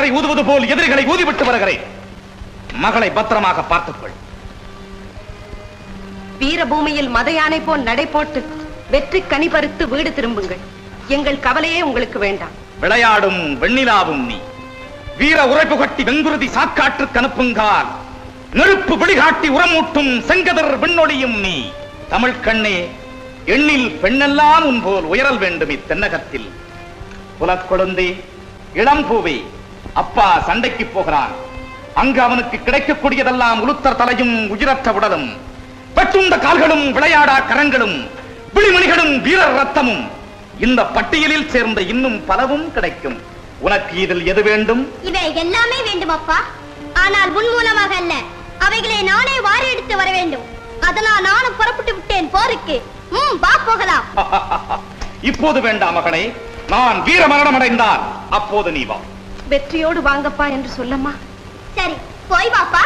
உமிப்பதரை ஊதுவது போல் எதிரிகளை ஊதிவிட்டு வருகிறேன். மகளை பத்திரமாக பார்த்துக்கொள். வீரபூமியில் மத யானை போல் நடை போட்டு வெற்றி கனி பறித்து வீடு திரும்புங்கள். எங்கள் கவலையே உங்களுக்கு வேண்டாம். விளையாடும் வெண்ணிலாவும் நீ. வீர உரைப்பு கட்டி வெங்குருதி சாக்காற்று கனுப்புங்கால் நெருப்பு விழிகாட்டி உரமூட்டும் செங்கதர் விண்ணொளியும் நீ. தமிழ் கண்ணே எண்ணில் பெண்ணெல்லாம் உன் போல் உயரல் வேண்டும் இத்தென்னகத்தில். புலக்கொழுந்தே இளம் பூவே. அப்பா சண்டைக்கு போகிறான். அங்கு அவனுக்கு கிடைக்கக்கூடியதெல்லாம் உளுத்தர் தலையும் உயிரற்ற உடலும் வெட்டுண்ட கால்களும் விளையாடா கரங்களும் விழிமணிகளும் வீரர் ரத்தமும். இந்த பட்டியலில் சேர்ந்த இன்னும் பலவும் கிடைக்கும். உனக்கு இதில் எது வேண்டும்? இவை எல்லாமே வேண்டும் அப்பா. ஆனால் முன் மூலமாக அல்ல. அவைகளை நானே வாரி எடுத்து வர வேண்டும். அதனால் நானும் புறப்பட்டு விட்டேன். போருக்கு. ம் வா போகலாம். இப்போது வேண்டாம் மகனே. நான் வீர மரணம் அடைந்தால் அப்போது நீ வா. வெற்றியோடு வாங்கப்பா என்று சொல்லம்மா. சரி போய் வாப்பா.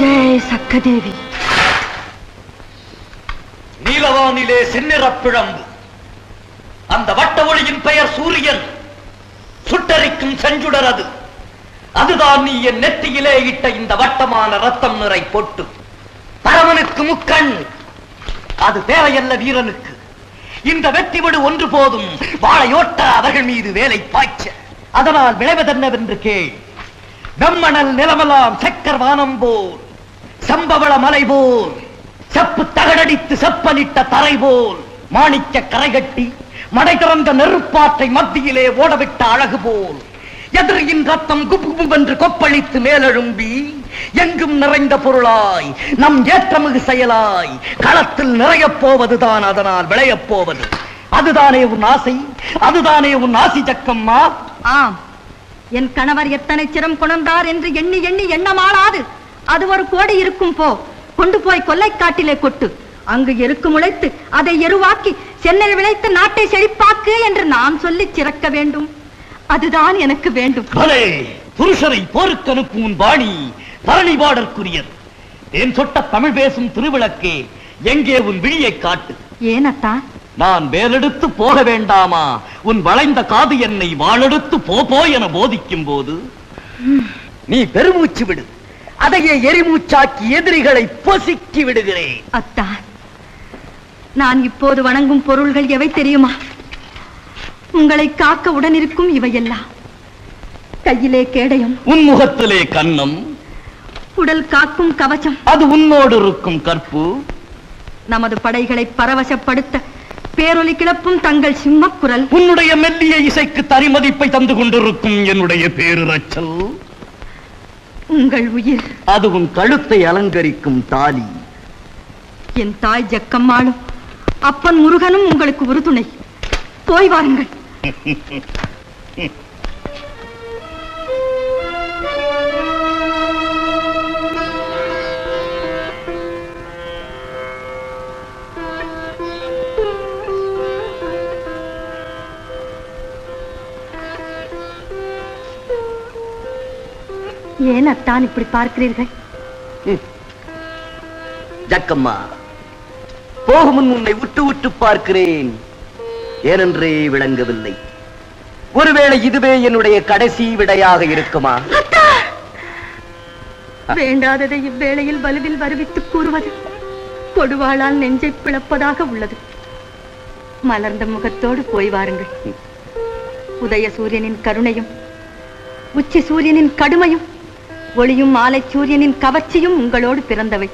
ஜெய் சக்கதேவி நீலவானிலே செந்நிறப் பிழம்பு அந்த வட்ட ஒளியின் பெயர் சூரியன். சுட்டரிக்கும் செஞ்சுடர் அது. அதுதான் நீ என் நெற்றியிலே இட்ட இந்த வட்டமான ரத்தம் நிறை போட்டு. பரமனுக்கு முக்கண். அது தேவையல்ல வீரனுக்கு. இந்த வெற்றி விடு ஒன்று போதும். வாழையோட்ட அவர்கள் மீது வேலை பாய்ச்ச. அதனால் விளைவதென்னவென்று கேள். வெம்மணல் நிலமெல்லாம் சக்கர் வானம் போல். சம்பவள மலை போல். செப்பு தகடடித்து செப்பனிட்ட தரை போல். மாணிக்க கரை கட்டி மடை திறந்த நெருப்பாற்றை மத்தியிலே ஓடவிட்ட அழகு போல். எதிரியின் ரத்தம் குபுகுபென்று கொப்பளித்து மேலெழும்பி எங்கும் நிறைந்த பொருளாய் நம் ஏற்றமிகு செயலாய் களத்தில் நிறையப் போவதுதான் அதனால் விளையப் போவது. அதுதானே உன் ஆசை? அதுதானே உன் ஆசி ஜக்கம்மா? ஆம். என் கணவர் எத்தனை சிரம் கொணர்ந்தார் என்று எண்ணி எண்ணி எண்ணமாளாது. அது ஒரு கோடி இருக்கும் போ. கொண்டு போய் கொல்லைக்காட்டிலே கொட்டு. அங்கு எருக்கு முளைத்து அதை எருவாக்கி சென்னையில் விளைத்து நாட்டை செழிப்பாக்கு என்று நான் சொல்லி சிறக்க வேண்டும். அதுதான் எனக்கு வேண்டும். பலே புருஷரை போருக்கு அனுப்பும் உன் பாணி பரணி பாடற்குரியது என் சொட்ட தமிழ் பேசும் திருவிளக்கே எங்கே உன் விழியை காட்டு? ஏனத்தா நான் வேலெடுத்து போக வேண்டாமா? உன் வளைந்த காது என்னை வாளெடுத்து போ போ என போதிக்கும் போது நீ பெருமூச்சு விடு. அதையே எரிமூச்சாக்கி எதிரிகளை பொசுக்கி விடுகிறேன். அத்தா நான் இப்போது வணங்கும் பொருள்கள் எவை தெரியுமா? உங்களை காக்க உடனிருக்கும் இவையெல்லாம். கையிலே கேடயம் உன் முகத்திலே கன்னம் உடல் காக்கும் கவசம். அது உன்னோடு இருக்கும் கற்பு. நமது படைகளை பரவசப்படுத்த பேரொலி கிளப்பும் தங்கள் சிம்மக்குரல் உன்னுடைய மெல்லிய இசைக்கு தரிமதிப்பை தந்து கொண்டிருக்கும் என்னுடைய பேருரச்சல். உங்கள் உயிர். அது உன் கழுத்தை அலங்கரிக்கும் தாலி. என் தாய் ஜக்கம்மாளும் அப்பன் முருகனும் உங்களுக்கு உறுதுணை. போய் வாருங்கள். ஏன் அத்தான் இப்படி பார்க்கிறீர்கள்? ஜக்கம்மா போகும் முன் உன்னை உட்டு உட்டு பார்க்கிறேன். ஏனென்றே விளங்கவில்லை. ஒருவேளை இதுவே என்னுடைய கடைசி விடையாக இருக்குமா? வேண்டாததை இவ்வேளையில் வலுவில் வருவித்துக் கூறுவது கொடுவாளால் நெஞ்சை பிளப்பதாக உள்ளது. மலர்ந்த முகத்தோடு போய் வாருங்கள். உதய சூரியனின் கருணையும் உச்சி சூரியனின் கடுமையும் ஒளியும் மாலை சூரியனின் கவர்ச்சியும் உங்களோடு பிறந்தவை.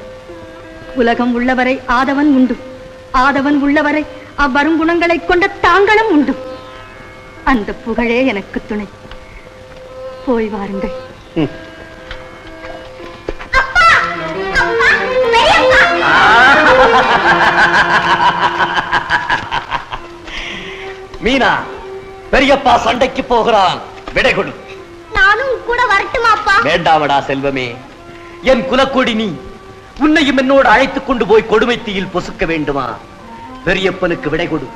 உலகம் உள்ளவரை ஆதவன் உண்டு. ஆதவன் உள்ளவரை அவ்வருங்குணங்களைக் கொண்ட தாங்களும் உண்டு. அந்த புகழே எனக்கு துணை. போய் வாருங்கள். மீனா பெரியப்பா சண்டைக்கு போகிறான். விடை கொடு. நானும் கூட வரட்டுமாப்பா வேண்டாமடா செல்வமே. என் குலக்கொடி நீ உன்னையும் என்னோடு அழைத்துக் கொண்டு போய் கொடுமை தீயில் பொசுக்க வேண்டுமா? பெரியப்பனுக்கு விடை கொடு.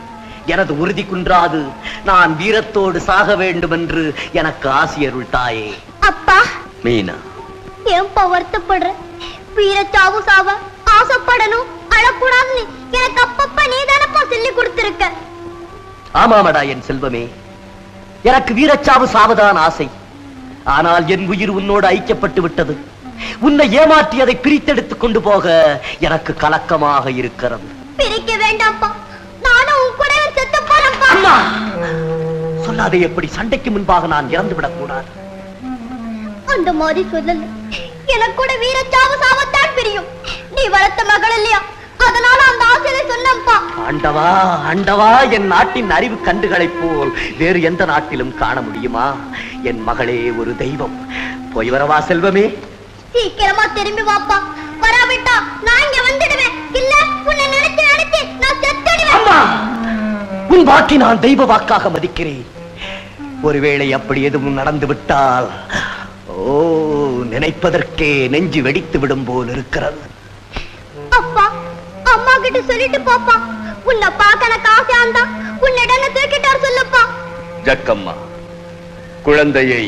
எனது உறுதி குன்றாது. நான் வீரத்தோடு சாக வேண்டும் என்று எனக்கு ஆசியருள் தாயே. அப்பா! மீனா. ஏன்பா வருத்தப்படுற வீரச்சாவு சாவ ஆசைப்படணும் அழக்கூடாதுன்னு எனக்கு அப்பப்ப நீ தானப்பா சொல்லி கொடுத்திருக்க. ஆமாமடா என் செல்வமே. எனக்கு வீரச்சாவு சாவதான் ஆசை. ஆனால் என் உயிர் உன்னோடு ஐக்கியப்பட்டு விட்டது. உன்னை ஏமாற்றி அதை பிரித்தெடுத்துக் கொண்டு போக எனக்கு கலக்கமாக இருக்கிறது. பிரிக்க வேண்டாம்ப்பா. நானும் உன் கூட செத்து போறேன்ப்பா அம்மா! சொல்லாதே எப்படி சண்டைக்கு முன்பாக நான் இறந்து விடக் கூடாது. அந்த மாதிரி சொல்லல. எனக்கு கூட வீரச்சாவு சாவத்தான் பிரியும். நீ வளர்த்த மகள் இல்லையா? அதனால அந்த ஆசையில சொன்னப்பா ஆண்டவா ஆண்டவா என் நாட்டின் அறிவு கண்டுகளைப் போல் வேறு எந்த நாட்டிலும் காண முடியுமா? என் மகளே ஒரு தெய்வம். போய் வரவா செல்வமே? சீக்கிரமா திரும்பி வாப்பா. வராவிட்டா நான் இங்க வந்துடுவேன். இல்ல உன் வாக்கை நான் தெய்வ வாக்காக மதிக்கிறேன். ஒருவேளை அப்படி எதுவும் நடந்து விட்டால் ஓ நினைப்பதற்கே நெஞ்சு வெடித்து விடும் போல் இருக்கிறது. அப்பா அம்மா கிட்ட சொல்லிட்டு போப்பா. உன்னை பார்க்க எனக்கு ஆசையா இருந்தா உன்னிடம் தூக்கிட்டார் சொல்லுப்பா. ஜக்கம்மா குழந்தையை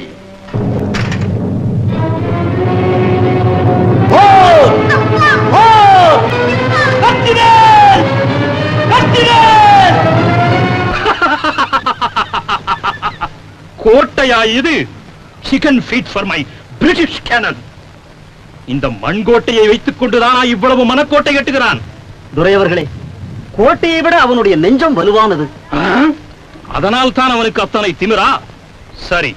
கோட்டையா இது? Chicken feed for my British cannon இந்த மண்கோட்டையை வைத்துக் கொண்டுதானா இவ்வளவு மனக்கோட்டை கட்டுகிறான் துரையவர்களே கோட்டையை விட அவனுடைய நெஞ்சம் வலுவானது. அதனால் தான் அவனுக்கு அத்தனை திமிரா? சரி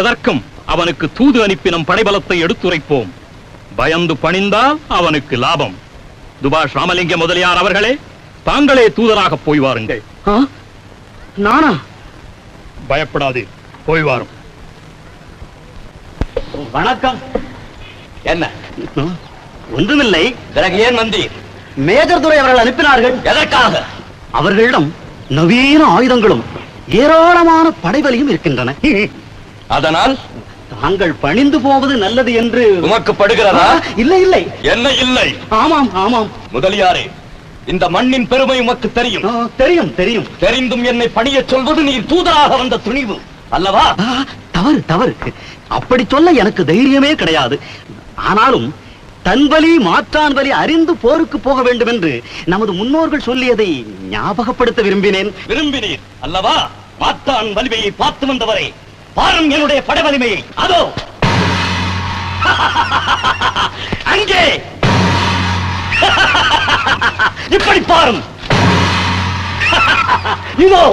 எதற்கும் அவனுக்கு தூது அனுப்பி நம் படைபலத்தை எடுத்துரைப்போம். பயந்து பணிந்தால் அவனுக்கு லாபம். துபாஷ் ராமலிங்க முதலியார் அவர்களே தாங்களே தூதராக போய் வாருங்கள்? நானா? பயப்படாது போய் வாரும் வணக்கம். என்ன? ஒன்றுமில்லை. பிறகு ஏன் வந்தீர்? மேஜர் துரை அவர்கள் அனுப்பினார்கள். எதற்காக? அவர்களிடம் நவீன ஆயுதங்களும் ஏராளமான படைபலியும் இருக்கின்றன. அதனால்? தாங்கள் பணிந்து போவது நல்லது என்று உமக்கு படுகிறதா? இல்லை இல்லை. என்ன இல்லை? ஆமாம் ஆமாம். முதலியாரே இந்த மண்ணின் பெருமை உமக்கு தெரியும். தெரியும் தெரியும். தெரிந்தும் என்னை பணியச் சொல்வது நீர் தூதராக வந்த துணிவு. அல்லவா? தவறு தவறு. அப்படி சொல்ல எனக்கு தைரியமே கிடையாது. ஆனாலும் தன் வலி மாற்றான் வலி அறிந்து போருக்கு போக வேண்டும் என்று நமது முன்னோர்கள் சொல்லியதை ஞாபகப்படுத்த விரும்பினேன். விரும்பினீர் அல்லவா? மாத்தான் வலிமையை பார்த்து வந்தவரே பாரும் என்னுடைய படை வலிமையை அதோ. அங்கே. இப்படி பாரும். இதோ.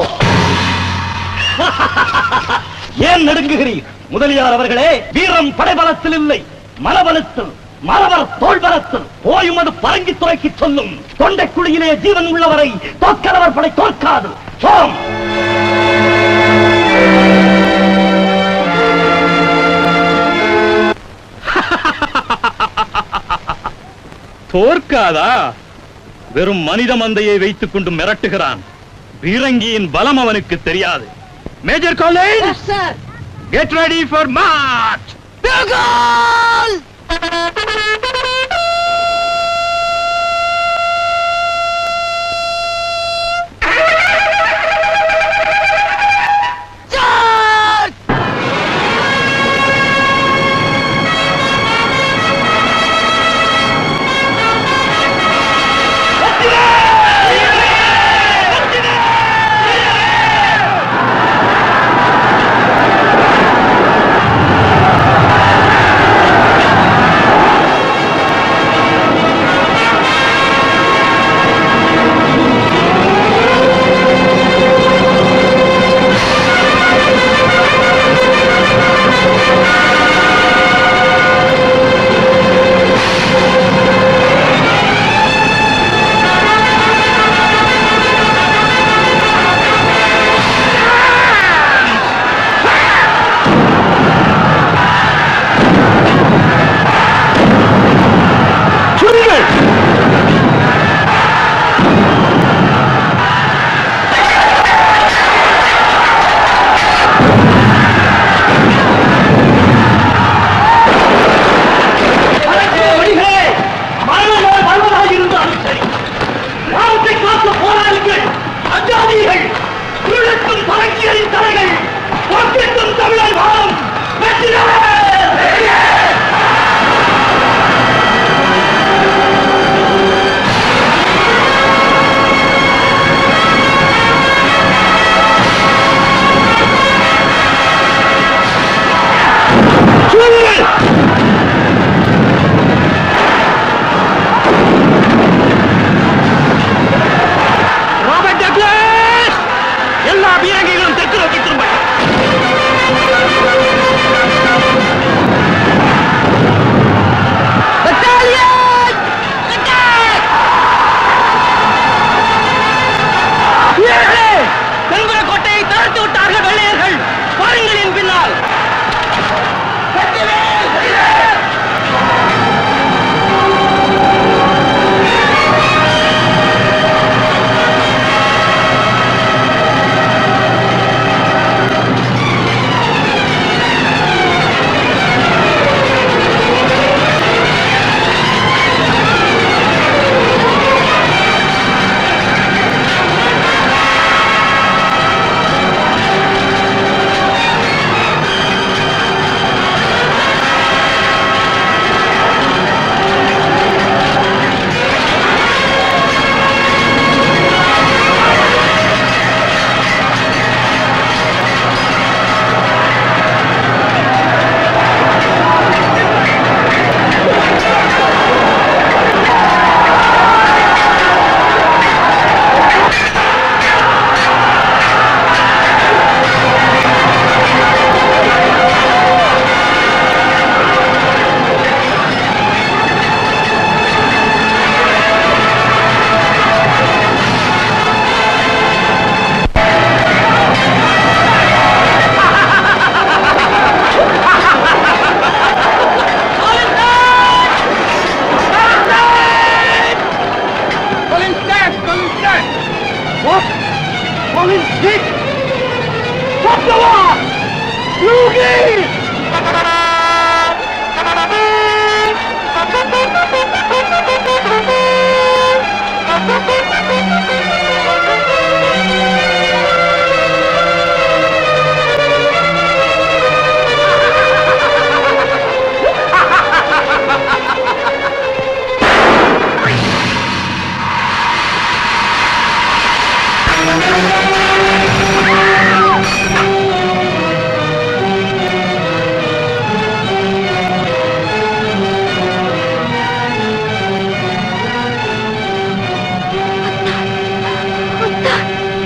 ஏன் நடுங்குகிறீர்? முதலியார் அவர்களே வீரம் படைபலத்தில் இல்லை. மலபலத்தில் மலவர் தோல்பலத்தில் போயும் அது பரங்கி துறைக்கு சொல்லும். தொண்டை குழியிலே ஜீவன் உள்ளவரை தோற்கிறவர் படை தோற்காது. சோம்! தோற்காதா? வெறும் மனித மந்தையை வைத்துக் கொண்டு மிரட்டுகிறான். பீரங்கியின் பலம் அவனுக்கு தெரியாது. Major Collins? Yes, sir. Get ready for march. Bugle! Major college get ready for march ah